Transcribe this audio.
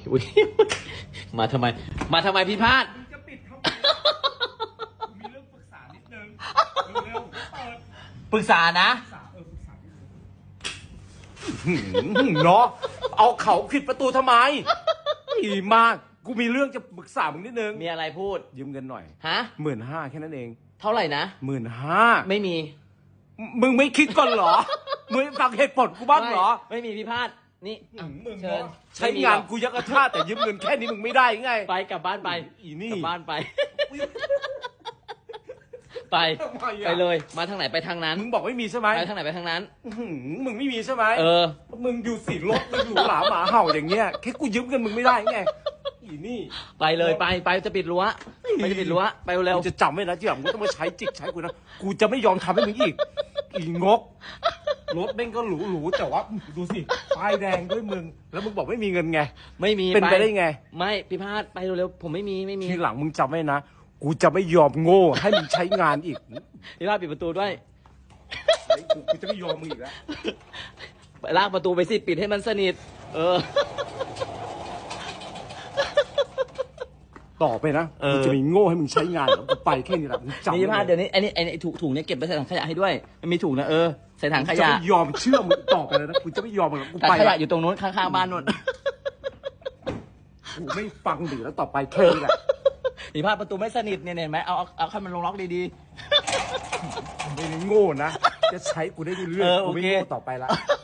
ยอุ้ยมาทำไม มาทำไมพี่พาดมึงจะปิดทำไมกูมีเรื่องปรึกษานิดนึงเร็วๆเปิดปรึกษานะ ปรึกษาเออปรึกษานิดนึงเนาะเอาเขาผิดประตูทำไมดีมาก กูมีเรื่องจะปรึกษามึงนิดนึง มีอะไรพูด ยืมเงินหน่อยฮะ หมื่นห้าแค่นั้นเองเท่าไหร่นะ หมื่นห้าไม่มีมึงไม่คิดก่อนเหรอ มึงฟังเหตุผลกูบ้างเหรอ ไม่ไม่มีพี่พาด นี่อะมึงเชิญใช้งานกูยักกระท่าแต่ยืมเงินแค่นี้มึงไม่ได้ไง ไปกลับบ้านไปอีนี่ กลับบ้านไป ไป ทำไมอะ ไปเลย มาทางไหนไปทางนั้น มึงบอกไม่มีใช่ไหมไปทางไหนไปทางนั้น อื้อหือมึงไม่มีใช่ไหมเออ มึงอยู่สีรถมึงอยู่หลาหมาเห่าอย่างเงี้ยแค่กูยืมเงินมึงไม่ได้ไงอีนี่ไปเลยไปไปจะปิดรั้วไปจะปิดรั้วไปเร็วกูจะจำไว้นะที่หลังมึงต้องมาใช้จิกใช้กูนะกูจะไม่ยอมทำให้มึงอีกอีงก รถแม่งก็หรูหรูๆแต่ว่าดูสิป้ายแดงด้วยมึง แล้วมึงบอกไม่มีเงินไง ไม่มีเป็นไปได้ไง ไม่พี่พาดไปเร็วๆผมไม่มีไม่มีทีหลังมึงจำไว้นะ กูจะไม่ยอมโง่ ให้มึงใช้งานอีกพี่พาดปิดประตูด้วยกูกูจะไม่ยอมมึงอีกแล้วไปลากประตูไปสิปิดให้มันสนิท เออ ต่อไปนะเออกูจะไม่โง่ให้มึงใช้งานแล้วกูไปแค่นี้แหละมึงจำนี่ไว้พี่พาดเดี๋ยวนี้ไอ้นี่ไอ้นี่ถุงถุงเนี่ยเก็บไปใส่ถังขยะให้ด้วยมันมีถุงนะเออใส่ถังขกูจะยะไม่ยอมเชื่อมึงต่อไปเลยนะกูจะไม่ยอมมึงแล้วกูถังไปขยะละอยู่ตรงนู้นข้างๆบ้านนู้นกูไม่ฟังหรือแล้วต่อไปแค่นี้แหละพี่พาดประตูไม่สนิทเนี่ยเห็นไหมเอาเอาเอาให้มันลงล็อกดีไม่ได้โง่นะจะใช้กูได้เรื่อยเออๆโอกูเค ไม่โง่ต่อไปละๆ